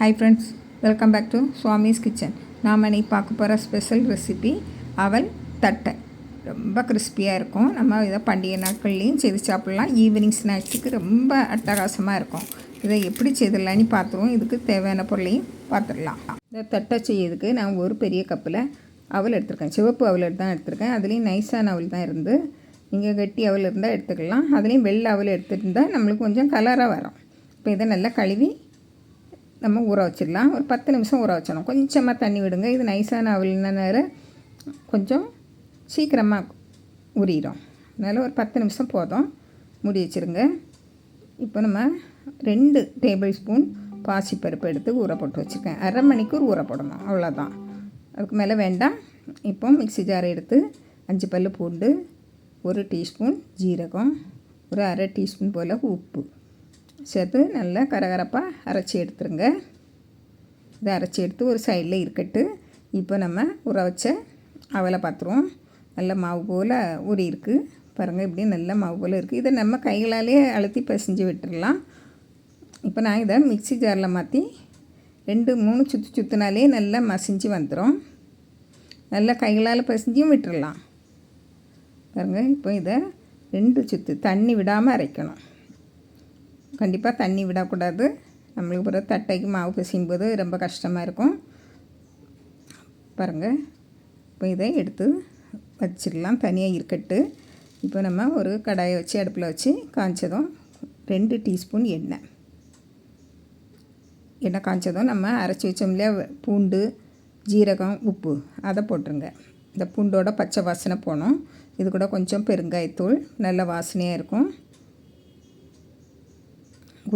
Hi friends welcome back to Swamy's kitchen நாம் இன்னைக்கு பார்க்க போகிற ஸ்பெஷல் ரெசிபி அவல் தட்டை. ரொம்ப கிறிஸ்பியாக இருக்கும். நம்ம இதை பண்டிகை நாட்கள்லேயும் செய்து சாப்பிட்லாம். ஈவினிங் ஸ்நாக்ஸுக்கு ரொம்ப அட்டகாசமாக இருக்கும். இதை எப்படி செய்திடலான்னு பார்த்துருவோம். இதுக்கு தேவையான பொருளையும் பார்த்துடலாம். இந்த தட்டை செய்யறதுக்கு நான் ஒரு பெரிய கப்பில் அவல் எடுத்திருக்கேன். சிவப்பு அவல் தான் எடுத்திருக்கேன். அதுலேயும் நைஸான அவல் தான் இருந்து நீங்கள் கட்டி அவல் இருந்தால் எடுத்துக்கலாம். அதுலேயும் வெள்ளை அவல் எடுத்துருந்தால் நம்மளுக்கு கொஞ்சம் கலராக வரும். இப்போ இதை நல்லா கழுவி நம்ம ஊற வச்சிடலாம். ஒரு பத்து நிமிஷம் ஊற வச்சிடணும். கொஞ்சமாக தண்ணி விடுங்க. இது நைஸான நேரம் கொஞ்சம் சீக்கிரமாக உரியிடும் அதனால் ஒரு பத்து நிமிஷம் போதும். மூடி வச்சுருங்க. இப்போ நம்ம ரெண்டு டேபிள் ஸ்பூன் பாசிப்பருப்பு எடுத்து ஊற போட்டு வச்சுருக்கேன். அரை மணிக்கூர் ஊற போடணும். அவ்வளோதான் அதுக்கு மேலே வேண்டாம். இப்போ மிக்ஸி ஜார் எடுத்து அஞ்சு பல் பூண்டு ஒரு டீஸ்பூன் ஜீரகம் ஒரு அரை டீஸ்பூன் போல் உப்பு. சேர்த்து நல்லா கரகரப்பாக அரைச்சி எடுத்துருங்க. இதை அரைச்சி எடுத்து ஒரு சைடில் இருக்கட்டு. இப்போ நம்ம உற வச்ச அவலை பார்த்துருவோம் நல்ல மாவு போல் ஊறி இருக்குது பாருங்கள் இப்படி நல்ல மாவு போல் இருக்குது இதை நம்ம கைகளாலே அழுத்தி பிசைஞ்சு விட்டுடலாம் இப்போ நான் இதை மிக்ஸி ஜாரில் மாற்றி ரெண்டு மூணு சுற்று சுற்றினாலே நல்லா மசிஞ்சு வந்துடும் நல்லா கைகளால் பிசைஞ்சும் விட்டுடலாம் பாருங்கள் இப்போ இதை ரெண்டு சுற்று தண்ணி விடாமல் அரைக்கணும். கண்டிப்பாக தண்ணி விடக்கூடாது. நம்மளுக்கு பிறகு தட்டைக்கு மாவு பிசையும் போது ரொம்ப கஷ்டமாக இருக்கும். பாருங்கள் இப்போ இதை எடுத்து வச்சிடலாம். தனியாக இருக்கட்டு. இப்போ நம்ம ஒரு கடாயை வச்சு அடுப்பில் வச்சு காய்ச்சதும் ரெண்டு டீஸ்பூன் எண்ணெய். எண்ணெய் காய்ச்சதும் நம்ம அரைச்சி வச்சோம்லையா பூண்டு ஜீரகம் உப்பு. அதை போட்டுருங்க. இந்த பூண்டோட பச்சை வாசனை போகணும். இது கூட கொஞ்சம் பெருங்காயத்தூள். நல்ல வாசனையாக இருக்கும்.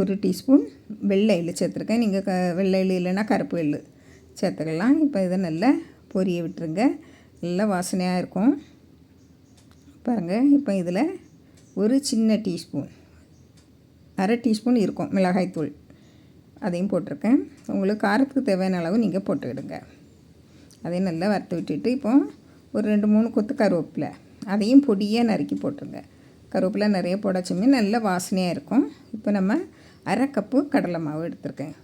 ஒரு டீஸ்பூன் வெள்ளை எள்ளு சேர்த்துருக்கேன். நீங்கள் க வெள்ளை எள்ளு இல்லைன்னா கருப்பு எள்ளு சேர்த்துக்கலாம். இப்போ இதை நல்லா பொரிய விட்டுருங்க. நல்லா வாசனையாக இருக்கும். பாருங்கள் இப்போ இதில் ஒரு சின்ன டீஸ்பூன் அரை டீஸ்பூன் இருக்கும் மிளகாய்த்தூள் அதையும் போட்டிருக்கேன். உங்களுக்கு காரத்துக்கு தேவையான அளவு நீங்கள் போட்டுக்கிடுங்க. அதையும் நல்லா வறுத்து விட்டுட்டு இப்போ ஒரு ரெண்டு மூணு கொத்து கருவேப்பிலை அதையும் பொடியாக நறுக்கி போட்டுருங்க. கருவேப்பிலை நிறைய போடச்சுமே நல்ல வாசனையாக இருக்கும். இப்போ நம்ம அரை கப்பு கடலை மாவு எடுத்திருக்கேன்.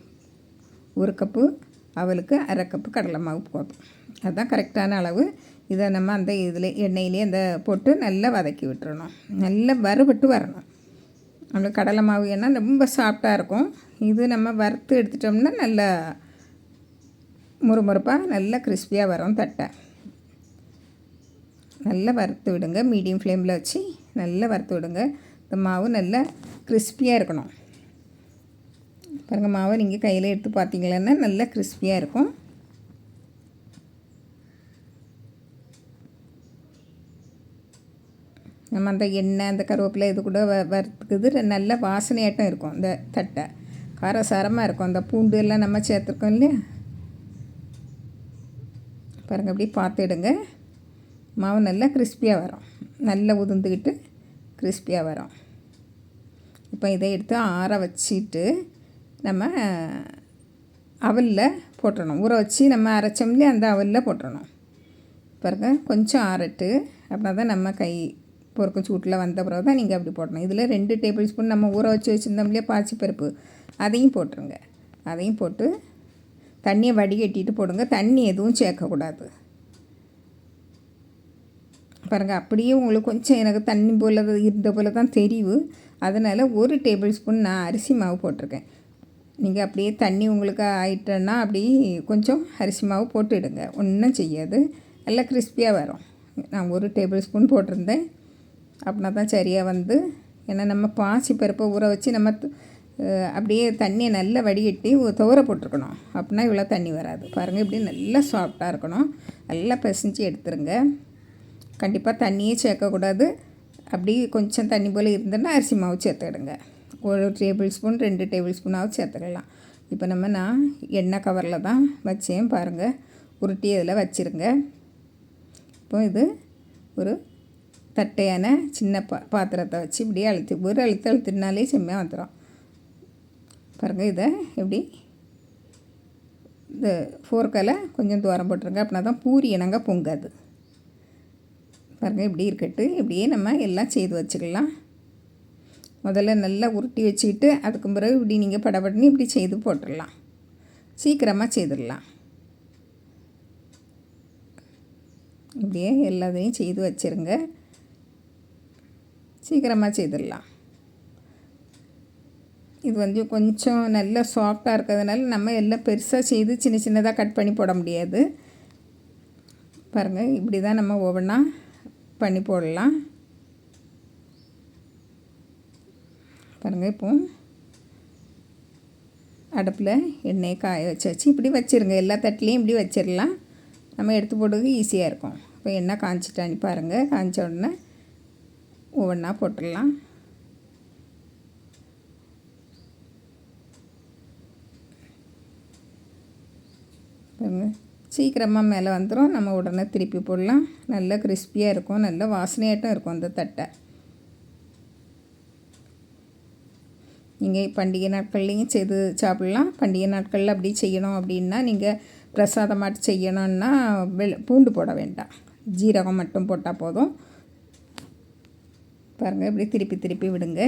ஒரு கப்பு அவளுக்கு அரை கப்பு கடலை மாவு போதும். அதுதான் கரெக்டான அளவு. இதை நம்ம அந்த இதில் எண்ணெயிலே அந்த போட்டு நல்லா வதக்கி விட்டுறணும். நல்லா வறுபட்டு வரணும். நம்மளுக்கு கடலை மாவு ஏன்னா ரொம்ப சாஃப்டாக இருக்கும். இது நம்ம வறுத்து எடுத்துட்டோம்னா நல்லா முறுமுறுப்பாக நல்லா கிறிஸ்பியாக வரும் தட்டை. நல்லா வறுத்து விடுங்க. மீடியம் ஃப்ளேமில் வச்சு நல்லா வறுத்து விடுங்க. இந்த மாவு நல்லா கிறிஸ்பியாக இருக்கணும். பாருங்கள் மாவை நீங்கள் கையில் எடுத்து பார்த்தீங்களன்னா நல்லா கிறிஸ்பியாக இருக்கும். நம்ம அந்த எண்ணெய் அந்த கருவேப்பிலை இது கூட வ வறுத்துக்குது. நல்ல வாசனையாட்டம் இருக்கும் இந்த தட்டை. காரசாரமாக இருக்கும். அந்த பூண்டு எல்லாம் நம்ம சேர்த்துருக்கோம் இல்லையா? பாருங்கள் அப்படி பார்த்துடுங்க மாவு நல்லா கிறிஸ்பியாக வரும். நல்லா உதிர்ந்துக்கிட்டு கிறிஸ்பியாக வரும். இப்போ இதை எடுத்து ஆற வச்சுட்டு நம்ம அவலில் போட்டுடணும் ஊற வச்சு நம்ம அரைச்சோம்லே அந்த அவலில் போட்டுடணும் பாருங்க கொஞ்சம் ஆறட்டு அப்படின்னா தான் நம்ம கை பொறுக்கும் சூட்டில் வந்த பிறகு தான் நீங்கள் அப்படி போடணும். இதில் ரெண்டு டேபிள் ஸ்பூன் நம்ம ஊற வச்சு வச்சுருந்தோம்லையே பாச்சி பருப்பு அதையும் போட்டுருங்க. அதையும் போட்டு தண்ணியை வடிகட்டிட்டு போடுங்க. தண்ணி எதுவும் சேர்க்கக்கூடாது. பாருங்கள் அப்படியே உங்களுக்கு கொஞ்சம் எனக்கு தண்ணி போல் இருந்த போல் தான் தெரியும் அதனால் ஒரு டேபிள் ஸ்பூன் நான் அரிசி மாவு போட்டிருக்கேன். நீங்கள் அப்படியே தண்ணி உங்களுக்கு ஆயிட்டேன்னா அப்படி கொஞ்சம் அரிசி மாவு போட்டுவிடுங்க. ஒன்றும் செய்யாது. நல்லா கிறிஸ்பியாக வரும். நான் ஒரு டேபிள் ஸ்பூன் போட்டிருந்தேன். அப்படின்னா தான் சரியாக வந்து. ஏன்னா நம்ம பாசி பருப்பை ஊற வச்சு நம்ம அப்படியே தண்ணியை நல்லா வடிகட்டி துவர போட்டிருக்கணும். அப்படின்னா இவ்வளோ தண்ணி வராது. பாருங்கள் இப்படி நல்லா சாஃப்டாக இருக்கணும். நல்லா பிசைஞ்சு எடுத்துருங்க. கண்டிப்பாக தண்ணியே சேர்க்கக்கூடாது. அப்படி கொஞ்சம் தண்ணி போல் இருந்ததுன்னா அரிசி மாவு சேர்த்துக்கிடுங்க ஒரு டேபிள் ஸ்பூன் ரெண்டு டேபிள் ஸ்பூனாவது சேர்த்துக்கலாம். இப்போ நம்ம நான் எண்ணெய் கவரில் தான் வச்சேன் பாருங்கள் உருட்டி அதில் வச்சுருங்க. இப்போ இது ஒரு தட்டையான சின்ன பா பாத்திரத்தை வச்சு இப்படியே அழுத்தி ஒரு அழுத்து அழுத்தினாலே செம்மையாக வந்துடும் பாருங்கள் இதை எப்படி? இந்த ஃபோர்க்கால் கொஞ்சம் தூரம் போட்டுருங்க. அப்படின்னா தான் பூரி இனங்க பொங்காது. பாருங்கள் இப்படி இருக்கட்டு இப்படியே நம்ம எல்லாம் செய்து வச்சுக்கலாம். முதல்ல நல்லா உருட்டி வச்சுக்கிட்டு அதுக்கு பிறகு இப்படி நீங்கள் படபடன்னு இப்படி செய்து போட்டுடலாம். சீக்கிரமாக செய்திடலாம். இப்படியே எல்லாத்தையும் செய்து வச்சுருங்க. சீக்கிரமாக செய்திடலாம். இது வந்து கொஞ்சம் நல்ல சாஃப்டாக இருக்கிறதுனால நம்ம எல்லாம் பெருசாக செய்து சின்ன சின்னதாக கட் பண்ணி போட முடியாது. பாருங்கள் இப்படி தான் நம்ம ஒவ்வொன்றா பண்ணி போடலாம். பாருங்கள் இப்போ அடுப்பில் எண்ணெயை காய வச்சாச்சு. இப்படி வச்சுருங்க எல்லா தட்டிலையும் இப்படி வச்சிடலாம் நம்ம எடுத்து போடுறதுக்கு ஈஸியாக இருக்கும். இப்போ எண்ணெய் காய்ச்சிட்டான்னு பாருங்கள் காய்ச்ச உடனே ஒவ்வொன்றா போட்டுடலாம். பாருங்கள் சீக்கிரமாக மேலே வந்துடும் நம்ம உடனே திருப்பி போடலாம். நல்லா கிறிஸ்பியாக இருக்கும் நல்ல வாசனையாட்டம் இருக்கும் அந்த தட்டை. நீங்கள் பண்டிகை நாட்கள்லேயும் செய்து சாப்பிட்லாம். பண்டிகை நாட்களில் அப்படி செய்யணும் அப்படின்னா நீங்கள் பிரசாதமாட்டு செய்யணுன்னா வெள் பூண்டு போட வேண்டாம். ஜீரகம் மட்டும் போட்டால் போதும். பாருங்கள் இப்படி திருப்பி திருப்பி விடுங்க.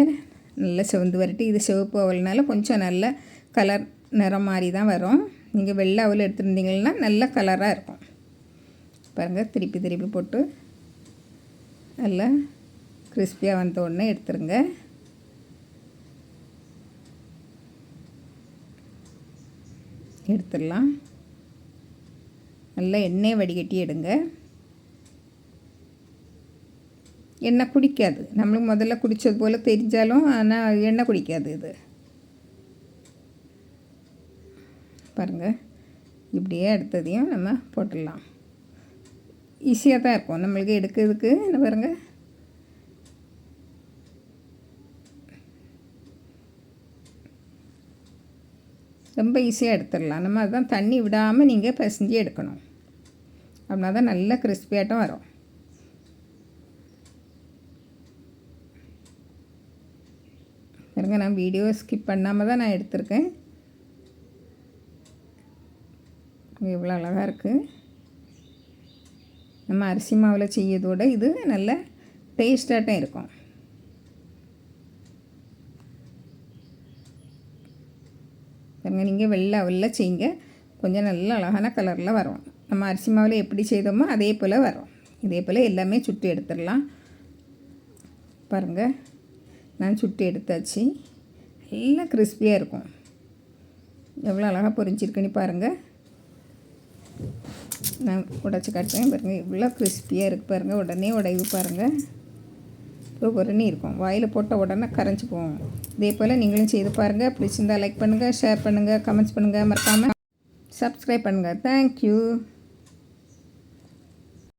நல்லா சிவந்து வரட்டி. இது சிவப்பு அவல்னால கொஞ்சம் நல்ல கலர் நிறம் மாதிரி தான் வரும். நீங்கள் வெள்ளை அவல் எடுத்துருந்தீங்கன்னா நல்ல கலராக இருக்கும். பாருங்கள் திருப்பி திருப்பி போட்டு நல்லா கிறிஸ்பியாக வந்த உடனே எடுத்துருங்க. எடுத்துடலாம். நல்லா எண்ணெய் வடிகட்டி எடுங்க. எண்ணெய் குடிக்காது. நம்மளுக்கு முதல்ல குடித்தது போல் தெரிஞ்சாலும் ஆனால் எண்ணெய் குடிக்காது இது. பாருங்கள் இப்படியே அடுத்ததையும் நம்ம போட்டுடலாம். ஈஸியாக தான் இருக்கும். நம்மளுக்கு எடுக்கிறதுக்கு என்ன பாருங்கள் ரொம்ப ஈஸியாக எடுத்துடலாம். நம்ம அதுதான் தண்ணி விடாமல் நீங்கள் பிசைஞ்சு எடுக்கணும். அப்படின்னா தான் நல்ல கிறிஸ்பியாட்டம் வரும். பாருங்க நான் வீடியோ ஸ்கிப் பண்ணாமல் தான் நான் எடுத்திருக்கேன். இவ்வளோ அழகாக இருக்குது நம்ம அரிசி மாவில் செய்யறதோட இது நல்ல டேஸ்டாகட்டும் இருக்கும். பாருங்கள் நீங்கள் வெள்ளை வெள்ளை செய்யுங்க. கொஞ்சம் நல்ல அழகான கலரில் வரும். நம்ம அரிசி மாவில் எப்படி செய்தோமோ அதே போல் வரும். இதே போல் எல்லாமே சுட்டு எடுத்துடலாம். பாருங்கள் நான் சுட்டு எடுத்தாச்சு. நல்லா கிறிஸ்பியாக இருக்கும். எவ்வளோ அழகாக பொரிஞ்சிருக்குன்னு பாருங்கள் நான் உடச்சி காட்டுறேன். பாருங்கள் எவ்வளோ கிறிஸ்பியாக இருக்குது பாருங்கள் உடனே உடைவு பாருங்கள் பொறுனி இருக்கும். வாயில் போட்ட உடனே கரைஞ்சி போகும். இதே போல் நீங்களும் செய்து பாருங்கள் பிடிச்சிருந்தால் லைக் பண்ணுங்கள் ஷேர் பண்ணுங்கள் கமெண்ட்ஸ் பண்ணுங்கள் மறக்காமல் சப்ஸ்கிரைப் பண்ணுங்கள் தேங்க்யூ